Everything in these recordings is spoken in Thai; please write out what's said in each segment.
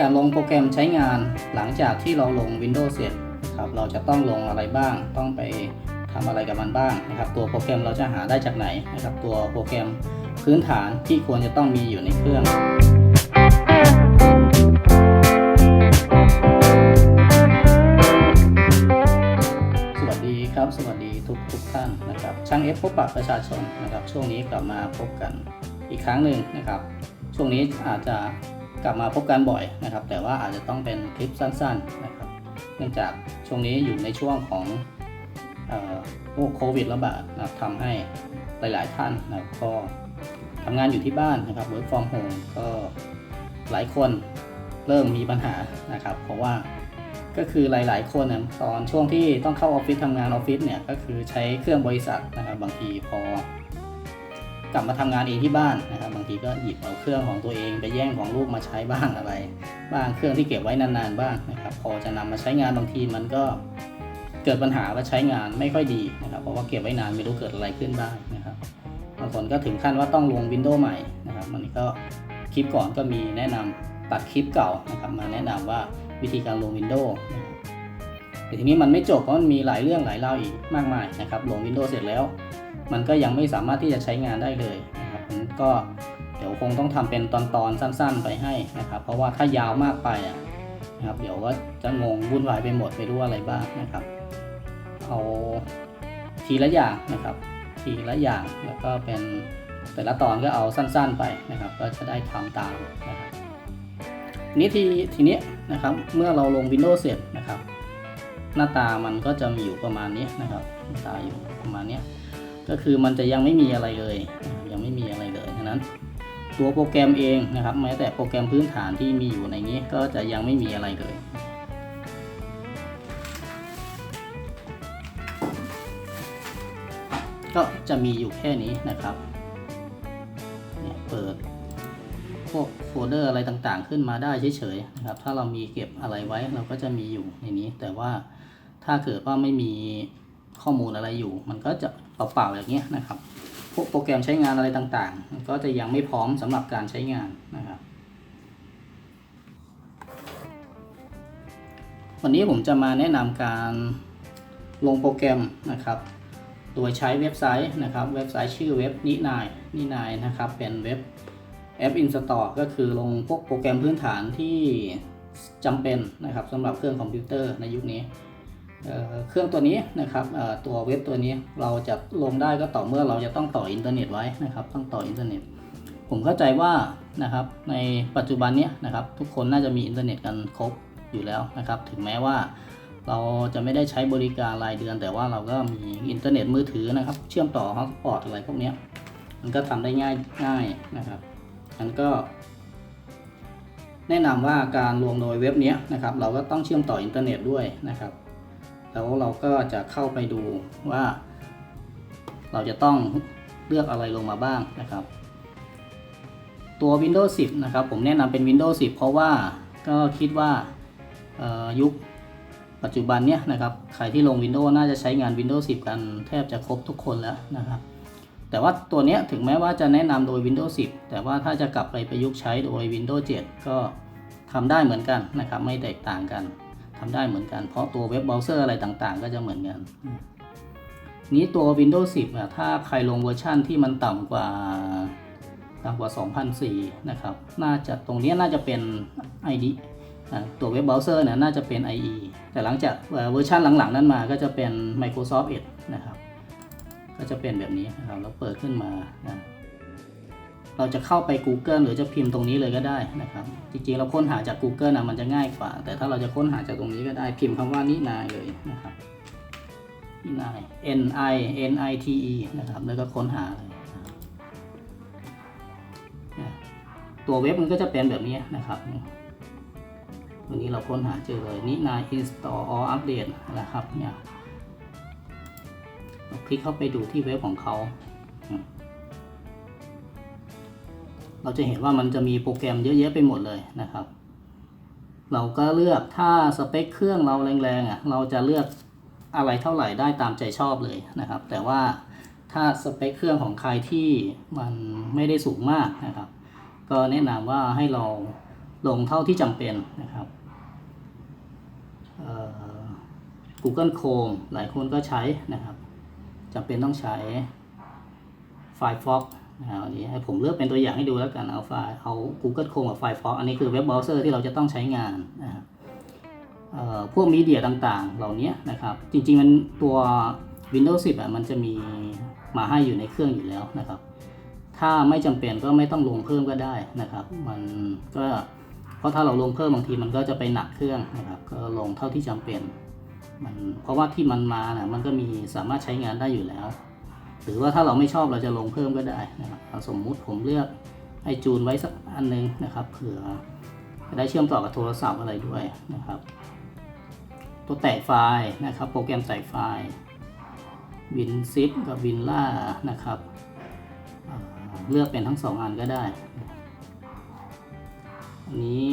การลงโปรแกรมใช้งานหลังจากที่เราลง Windows เสร็จครับเราจะต้องลงอะไรบ้าง ต้องไปทำอะไรกับมันบ้างนะครับ ตัวโปรแกรมเราจะหาได้จากไหนนะครับ ตัวโปรแกรมพื้นฐานที่ควรจะต้องมีอยู่ในเครื่องสวัสดีครับสวัสดีทุกทุกท่านนะครับ ช่างเอฟพบปะประชาชนนะครับ ช่วงนี้กลับมาพบกันอีกครั้งหนึ่งนะครับ ช่วงนี้อาจจะ กลับมาพบกันบ่อยนะครับ แต่ว่าอาจจะต้องเป็นคลิปสั้นๆนะครับ เนื่องจากช่วงนี้อยู่ในช่วงของโรคโควิดระบาดนะครับทำให้หลายๆท่านนะครับก็ทำงานอยู่ที่บ้านนะครับ work from home ก็หลายคนเริ่มมีปัญหานะครับ เพราะว่าก็คือหลาย ๆ คนเนี่ยตอนช่วงที่ต้องเข้าออฟฟิศทำงานออฟฟิศเนี่ยก็คือใช้เครื่องบริษัทนะครับ บางทีพอ กลับมาทำงานเองที่บ้านนะครับ บางทีก็หยิบเอาเครื่องของตัวเองไปแย่งของลูกมาใช้บ้างอะไร บ้างเครื่องที่เก็บไว้นานๆบ้างนะครับ พอจะนำมาใช้งานบางทีมันก็เกิดปัญหาว่าใช้งานไม่ค่อยดีนะครับ เพราะว่าเก็บไว้นานไม่รู้เกิดอะไรขึ้นบ้างนะครับบางคนก็ถึงขั้นว่าต้องลงวินโดว์ใหม่นะครับมันก็คลิปก่อนก็มีแนะนำตัดคลิปเก่านะครับมาแนะนำว่าวิธีการลงวินโดว์แต่ทีนี้มันไม่จบเพราะมันมีหลายเรื่องหลายเล่าอีกมากมายนะครับลงวินโดว์เสร็จแล้ว มันก็ยังไม่สามารถที่จะใช้งานได้เลยนะครับก็เดี๋ยวคงต้องทำเป็นตอนๆสั้น ๆ ไปให้นะครับ เพราะว่าถ้ายาวมากไปอะนะครับเดี๋ยวก็จะงงวุ่นวายไปหมดไม่รู้อะไรบ้างนะครับ เอาทีละอย่างนะครับ ทีละอย่างแล้วก็เป็นแต่ละตอนก็เอาสั้น ๆไปนะครับ ก็จะได้ทำตามนะครับนี้ทีทีนี้นะครับเมื่อเราลง Windows เสร็จนะครับ หน้าตามันก็จะมีอยู่ประมาณนี้นะครับหน้าตาอยู่ประมาณนี้ ก็คือมันจะยังไม่มีอะไรเลย ยังไม่มีอะไรเลยฉะนั้น ตัวโปรแกรมเองนะครับ แม้แต่โปรแกรมพื้นฐานที่มีอยู่ในนี้ก็จะยังไม่มีอะไรเลยก็จะมีอยู่แค่นี้นะครับ เนี่ยเปิดพวกโฟลเดอร์อะไรต่างๆ ขึ้นมาได้เฉยๆนะครับ ถ้าเรามีเก็บอะไรไว้เราก็จะมีอยู่ในนี้ แต่ว่าถ้าเกิดว่าไม่มี ข้อมูลอะไรอยู่ มันก็จะเปล่าๆอย่างเงี้ยนะครับ พวกโปรแกรมใช้งานอะไรต่างๆ มันก็จะยังไม่พร้อมสำหรับการใช้งานนะครับ วันนี้ผมจะมาแนะนำการลงโปรแกรมนะครับโดยใช้เว็บไซต์นะครับ เว็บไซต์ชื่อเว็บนินายนินายนะครับ เป็นเว็บแอป Install ก็คือลงพวกโปรแกรมพื้นฐานที่จำเป็นนะครับสำหรับเครื่องคอมพิวเตอร์ในยุคนี้ เครื่องตัวนี้นะครับตัวเว็บตัวนี้เราจะลงได้ก็ต่อเมื่อเราจะต้องต่ออินเทอร์เน็ตไว้นะครับ ต้องต่ออินเทอร์เน็ต ผมเข้าใจว่านะครับในปัจจุบันนี้นะครับทุกคนน่าจะมีอินเทอร์เน็ตกันครบอยู่แล้วนะครับ ถึงแม้ว่าเราจะไม่ได้ใช้บริการรายเดือน แต่ว่าเราก็มีอินเทอร์เน็ตมือถือนะครับ เชื่อมต่อฮอตสปอตอะไรพวกนี้มันก็ทำได้ง่ายง่ายนะครับมันก็ แนะนำว่าการลงโดยเว็บนี้นะครับ เราก็ต้องเชื่อมต่ออินเทอร์เน็ตด้วยนะครับ แล้วเราก็จะเข้าไปดูว่า เราจะต้องเลือกอะไรลงมาบ้างนะครับ ตัว Windows 10 นะครับ ผมแนะนำเป็น Windows 10 เพราะว่าก็คิดว่ายุคปัจจุบันเนี้ยนะครับ ใครที่ลง Windows น่าจะใช้งาน Windows 10 กันแทบจะครบทุกคนแล้วนะครับ แต่ว่าตัวเนี้ยถึงแม้ว่าจะแนะนำโดย Windows 10 แต่ว่าถ้าจะกลับไปประยุกต์ใช้โดย Windows 7 ก็ทำได้เหมือนกันนะครับ ไม่แตกต่างกัน ทำได้เหมือนกัน เพราะตัวเว็บเบราว์เซอร์อะไรต่างๆ ก็จะเหมือนกัน นี้ตัว Windows 10อะถ้าใครลงเวอร์ชั่นที่มันต่ำกว่าต่ำกว่า 2004 นะครับ น่าจะตรงเนี้ยน่าจะเป็น ID อ่าตัวเว็บเบราว์เซอร์เนี่ยน่าจะเป็น IE แต่หลังจากเอ่อเวอร์ชันหลังๆ นั้นมาก็จะเป็น Microsoft Edge นะครับ ก็จะเป็นแบบนี้นะครับแล้วเปิดขึ้นมานะ เราจะเข้าไป Google หรือจะพิมพ์ตรงนี้เลยก็ได้นะครับ จริงๆเราค้นหาจาก Google นะมันจะง่ายกว่า แต่ถ้าเราจะค้นหาจากตรงนี้ก็ได้พิมพ์คำว่านินายเลยนะครับนินาย N I N I T E นะครับแล้วก็ค้นหาเลยตัวเว็บมันก็จะเป็นแบบนี้นะครับวันนี้เราค้นหาเจอเลยนินาย install or update นะครับเนี่ยเราคลิกเข้าไปดูที่เว็บของเขา เราจะเห็นว่ามันจะมีโปรแกรมเยอะแยะไปหมดเลยนะครับ เราก็เลือกถ้าสเปคเครื่องเราแรงๆอะเราจะเลือกอะไรเท่าไหร่ได้ตามใจชอบเลยนะครับ แต่ว่าถ้าสเปคเครื่องของใครที่มันไม่ได้สูงมากนะครับ ก็แนะนำว่าให้เราลงเท่าที่จำเป็นนะครับ Google Chrome หลายคนก็ใช้นะครับจำเป็นต้องใช้ Firefox นะครับอันนี้ให้ผมเลือกเป็นตัวอย่างให้ดูแล้วกันเอาไฟล์เอา Google Chrome กับ Firefox อันนี้คือเว็บเบราว์เซอร์ที่เราจะต้องใช้งานนะครับพวกมีเดียต่างๆ เหล่านี้นะครับ จริงๆมันตัว Windows 10อะมันจะมีมาให้อยู่ในเครื่องอยู่แล้วนะครับ ถ้าไม่จำเป็นก็ไม่ต้องลงเพิ่มก็ได้นะครับ มันก็เพราะถ้าเราลงเพิ่มบางทีมันก็จะไปหนักเครื่องนะครับ ก็ลงเท่าที่จำเป็นมันเพราะว่าที่มันมาน่ะมันก็มีสามารถใช้งานได้อยู่แล้ว หรือว่าถ้าเราไม่ชอบเราจะลงเพิ่มก็ได้นะครับสมมุติผมเลือกไอจูนไว้สักอันนึงนะครับเผื่อได้เชื่อมต่อกับโทรศัพท์อะไรด้วยนะครับ ตัวแตกไฟล์นะครับ โปรแกรมแตกไฟล์ WinZip กับ WinRAR นะครับเลือกเป็นทั้งสองอันก็ได้ อันนี้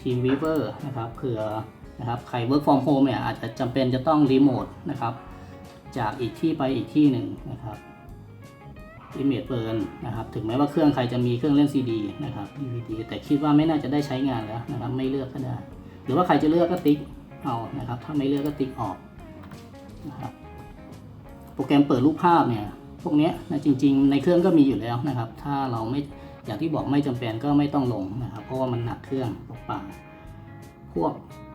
Team Weaver นะครับเผื่อนะครับใคร work from home เนี่ยอาจจะจำเป็นจะต้องรีโมทนะครับ จากอีกที่ไปอีกที่หนึ่งนะครับ Image Burn นะครับ ถึงแม้ว่าเครื่องใครจะมีเครื่องเล่น CD นะครับ DVD แต่คิดว่าไม่น่าจะได้ใช้งานแล้วนะครับ ไม่เลือกก็ได้ หรือว่าใครจะเลือกก็ติ๊กเอานะครับ ถ้าไม่เลือกก็ติ๊กออกนะครับ โปรแกรมเปิดรูปภาพเนี่ย พวกนี้นะจริง ๆ ในเครื่องก็มีอยู่แล้วนะครับ ถ้าเราไม่ อย่างที่บอกไม่จำเป็นก็ไม่ต้องลงนะครับ เพราะว่ามันหนักเครื่องเปล่าพวก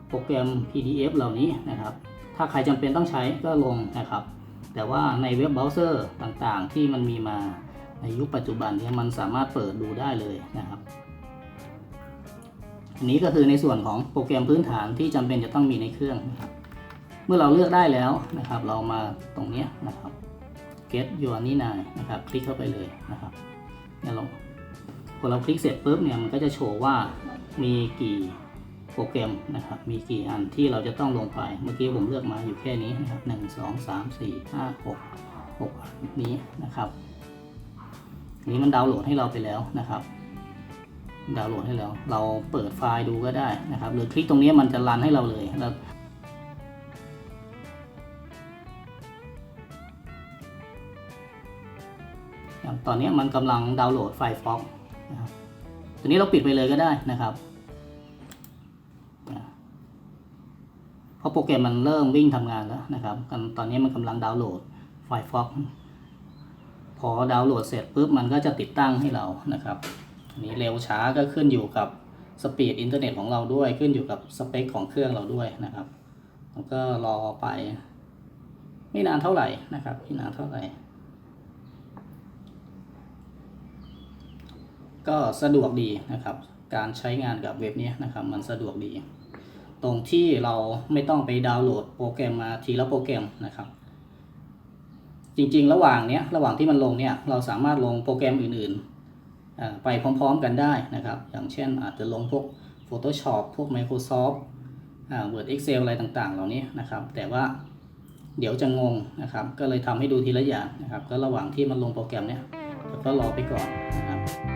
โปรแกรม PDF เหล่านี้นะครับ ถ้าใครจำเป็นต้องใช้ก็ลงนะครับ แต่ว่าในเว็บเบราว์เซอร์ต่างๆ ที่มันมีมาในยุคปัจจุบันเนี่ยมันสามารถเปิดดูได้เลยนะครับ อันนี้ก็คือในส่วนของโปรแกรมพื้นฐานที่จำเป็นจะต้องมีในเครื่องนะครับเมื่อเราเลือกได้แล้วนะครับ เรามาตรงเนี้ยนะครับ get your นี่นายนะครับ คลิกเข้าไปเลยนะครับเนี่ยเราพอเราคลิกเสร็จปุ๊บเนี่ยมันก็จะโชว์ว่ามีกี่ โปรแกรมนะครับ มีกี่อันที่เราจะต้องลงไป เมื่อกี้ผมเลือกมาอยู่แค่นี้นะครับหนึ่งสองสามสี่ห้าหกหกอันนี้นะครับนี้มันดาวน์โหลดให้เราไปแล้วนะครับ ดาวน์โหลดให้แล้ว เราเปิดไฟล์ดูก็ได้นะครับ หรือคลิกตรงนี้มันจะรันให้เราเลยแล้วตอนนี้มันกำลังดาวน์โหลดไฟล์ฟ็อกนะครับตัวนี้เราปิดไปเลยก็ได้นะครับ ราะโปรแกรมมันเริ่มวิ่งทำงานแล้วนะครับ ตอนนี้มันกำลังดาวน์โหลดไฟล์ฟ็อกพอดาวน์โหลดเสร็จปุ๊บมันก็จะติดตั้งให้เรานะครับอันนี้เร็วช้าก็ขึ้นอยู่กับสปีดอินเทอร์เน็ตของเราด้วยขึ้นอยู่กับสเปคของเครื่องเราด้วยนะครับแล้วก็รอไป ไม่นานเท่าไหร่นะครับไม่นานเท่าไหร่ ก็สะดวกดีนะครับ การใช้งานกับเว็บนี้นะครับ มันสะดวกดี ตรงที่เราไม่ต้องไปดาวน์โหลดโปรแกรมมาทีละโปรแกรมนะครับ จริงๆ ระหว่างเนี้ยระหว่างที่มันลงเนี่ยเราสามารถลงโปรแกรมอื่นๆ ไปพร้อมๆกันได้นะครับ อย่างเช่นอาจจะลงพวก Photoshop พวก Microsoft Word Excel อะไรต่างๆ เหล่านี้นะครับ แต่ว่าเดี๋ยวจะงงนะครับ ก็เลยทำให้ดูทีละอย่างนะครับ ก็ระหว่างที่มันลงโปรแกรมเนี้ยก็รอไปก่อนนะครับ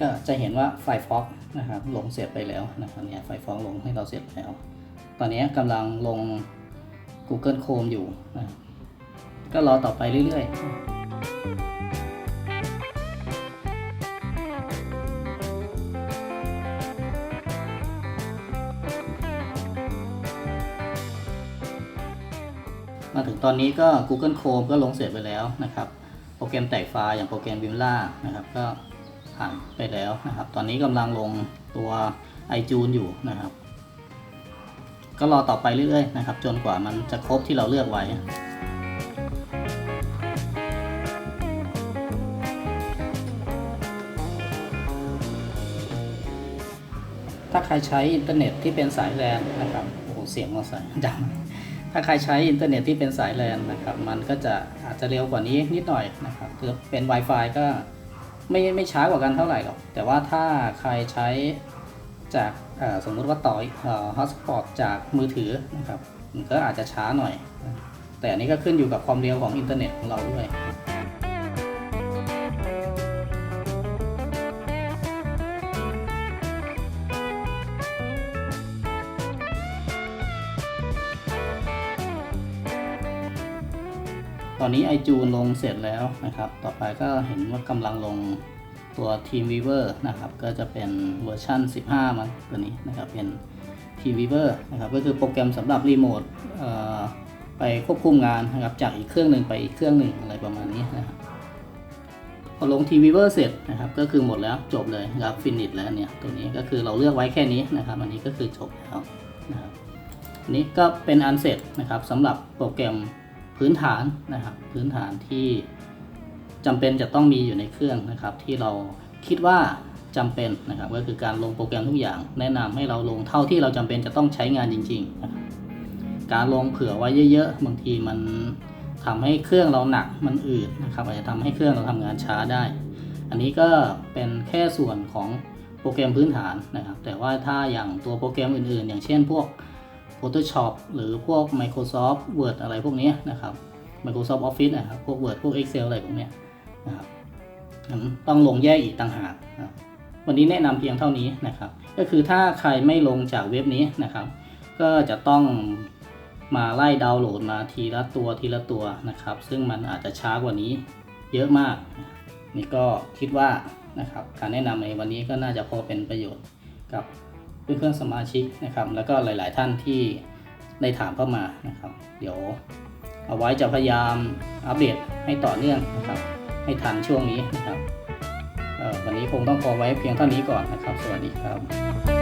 ก็จะเห็นว่าไฟฟ็อกนะครับลงเสร็จไปแล้วนะครับเนี่ยไฟฟ็อกลงให้เราเสร็จแล้ว ตอนนี้กำลังลง Google Chrome อยู่นะก็รอต่อไปเรื่อยๆมาถึงตอนนี้ก็ Google Chrome ก็ลงเสร็จไปแล้วนะครับ โปรแกรมแตกไฟล์อย่างโปรแกรม Vimla นะครับ ก็ ผ่านไปแล้วนะครับ ตอนนี้กำลังลงตัว iTunes อยู่นะครับ ก็รอต่อไปเรื่อยๆนะครับ จนกว่ามันจะครบที่เราเลือกไว้ถ้าใครใช้อินเทอร์เน็ตที่เป็นสายแลนนะครับ โอ้โห เสียงมอไซค์ดัง ถ้าใครใช้อินเทอร์เน็ตที่เป็นสายแลนนะครับ มันก็จะอาจจะเร็วกว่านี้นิดหน่อยนะครับคือเป็น Wi-Fi ก็ ไม่ไม่ช้ากว่ากันเท่าไหร่หรอก แต่ว่าถ้าใครใช้จากสมมุติว่าต่อฮอตสปอตจากมือถือนะครับมันก็อาจจะช้าหน่อย แต่อันนี้ก็ขึ้นอยู่กับความเร็วของอินเทอร์เน็ตของเราด้วย ตอนนี้ iJune ลงเสร็จแล้วนะครับ ต่อไปก็เห็นว่ากำลังลงตัว TeamViewer นะครับ ก็จะเป็นเวอร์ชัน15 มันตัวนี้นะครับ เป็น TeamViewer นะครับ ก็คือโปรแกรมสำหรับรีโมทไปควบคุมงานนะครับ จากอีกเครื่องหนึ่งไปอีกเครื่องหนึ่งอะไรประมาณนี้นะครับพอลง TeamViewer เสร็จนะครับ ก็คือหมดแล้วจบเลยครับ finish แล้วเนี่ย ตัวนี้ก็คือเราเลือกไว้แค่นี้นะครับ อันนี้ก็คือจบแล้วนะครับอันนี้ก็เป็นอันเสร็จนะครับสำหรับโปรแกรม พื้นฐานนะครับ พื้นฐานที่จำเป็นจะต้องมีอยู่ในเครื่องนะครับ ที่เราคิดว่าจำเป็นนะครับ ก็คือการลงโปรแกรมทุกอย่าง แนะนำให้เราลงเท่าที่เราจำเป็นจะต้องใช้งานจริงๆนะครับการลงเผื่อไว้เยอะๆบางทีมันทำให้เครื่องเราหนักมันอืดนะครับอาจจะทำให้เครื่องเราทำงานช้าได้ อันนี้ก็เป็นแค่ส่วนของโปรแกรมพื้นฐานนะครับ แต่ว่าถ้าอย่างตัวโปรแกรมอื่นๆ อย่างเช่นพวก Photoshop หรือพวก Microsoft Word อะไรพวกนี้นะครับ Microsoft Office นะครับพวก Word พวก Excel อะไรพวกนี้นะครับต้องลงแยกอีกต่างหากนะวันนี้แนะนำเพียงเท่านี้นะครับ ก็คือถ้าใครไม่ลงจากเว็บนี้นะครับ ก็จะต้องมาไล่ดาวน์โหลดมาทีละตัวทีละตัวนะครับ ซึ่งมันอาจจะช้ากว่านี้เยอะมาก นี่ก็คิดว่านะครับ การแนะนำในวันนี้ก็น่าจะพอเป็นประโยชน์กับ เพื่อนๆสมาชิกนะครับ แล้วก็หลาย ๆ ท่านที่ได้ถามเข้ามานะครับ เดี๋ยวเอาไว้จะพยายามอัปเดตให้ต่อเนื่องนะครับ ให้ทันช่วงนี้นะครับวันนี้คงต้องพอไว้เพียงเท่านี้ก่อนนะครับ สวัสดีครับ